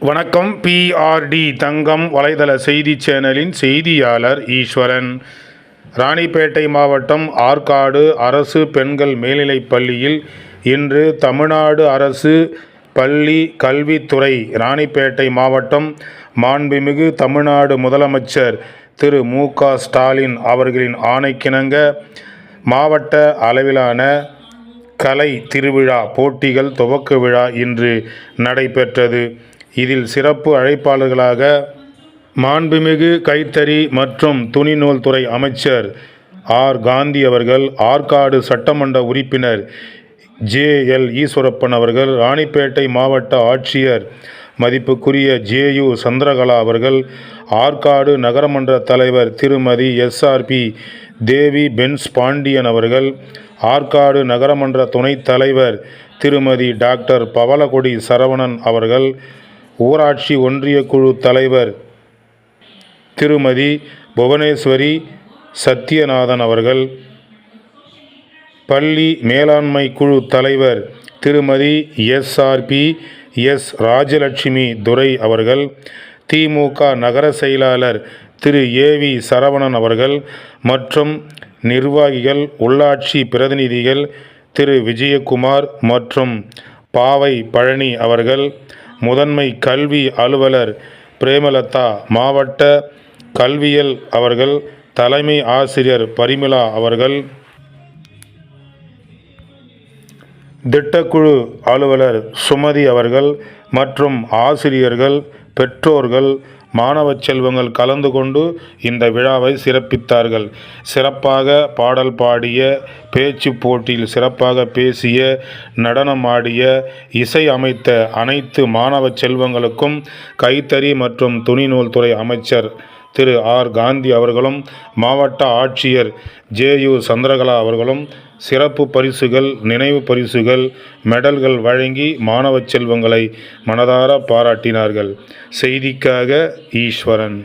வணக்கம். பிஆர்டி தங்கம் வலைதள செய்தி சேனலின் செய்தியாளர் ஈஸ்வரன். ராணிப்பேட்டை மாவட்டம் ஆற்காடு அரசு பெண்கள் மேல்நிலைப் பள்ளியில் இன்று தமிழ்நாடு அரசு பள்ளி கல்வித்துறை ராணிப்பேட்டை மாவட்டம் மாண்புமிகு தமிழ்நாடு முதலமைச்சர் திரு. மு. க. ஸ்டாலின் அவர்களின் ஆணைக்கிணங்க மாவட்ட அளவிலான கலை திருவிழா போட்டிகள் துவக்க விழா இன்று நடைபெற்றது. இதில் சிறப்பு அழைப்பாளர்களாக மாண்புமிகு கைத்தறி மற்றும் துணிநூல் துறை அமைச்சர் ஆர். காந்தி அவர்கள் ஆற்காடு சட்டமன்ற உறுப்பினர் ஜே. எல். ஈஸ்வரப்பன் அவர்கள் ராணிப்பேட்டை மாவட்ட ஆட்சியர் மதிப்புக்குரிய ஜேயு சந்திரகலா அவர்கள் ஆற்காடு நகரமன்ற தலைவர் திருமதி எஸ்ஆர்பி தேவி பென்ஸ் பாண்டியன் அவர்கள் ஆற்காடு நகரமன்ற துணைத் தலைவர் திருமதி டாக்டர் பவலகொடி சரவணன் அவர்கள் ஊராட்சி ஒன்றிய குழு தலைவர் திருமதி புவனேஸ்வரி சத்யநாதன் அவர்கள் பள்ளி மேலாண்மை குழு தலைவர் திருமதி எஸ்ஆர்பி எஸ் ராஜலட்சுமி துரை அவர்கள் திமுக நகர செயலாளர் திரு. ஏவி சரவணன் அவர்கள் மற்றும் நிர்வாகிகள் உள்ளாட்சி பிரதிநிதிகள் திரு. விஜயகுமார் மற்றும் பாவை பழனி அவர்கள் முதன்மை கல்வி அலுவலர் பிரேமலதா. மாவட்ட கல்வியல் அவர்கள் தலைமை ஆசிரியர் பரிமிளா அவர்கள் திட்டக்குழு அலுவலர் சுமதி அவர்கள் மற்றும் ஆசிரியர்கள் பெற்றோர்கள் மாணவ செல்வங்கள் கலந்து கொண்டு இந்த விழாவை சிறப்பித்தார்கள். சிறப்பாக பாடல் பாடிய பேச்சு போட்டியில் சிறப்பாக பேசிய நடனமாடிய இசை அமைத்த அனைத்து மாணவ செல்வங்களுக்கும் கைத்தறி மற்றும் துணிநூல் துறை அமைச்சர் திரு ஆர் காந்தி அவர்களும் மாவட்ட ஆட்சியர் ஜே யு சந்திரகலா அவர்களும் சிறப்பு பரிசுகள் நினைவு பரிசுகள் மெடல்கள் வழங்கி மாணவ செல்வங்களை மனதார பாராட்டினார்கள். செய்திக்காக ஈஸ்வரன்.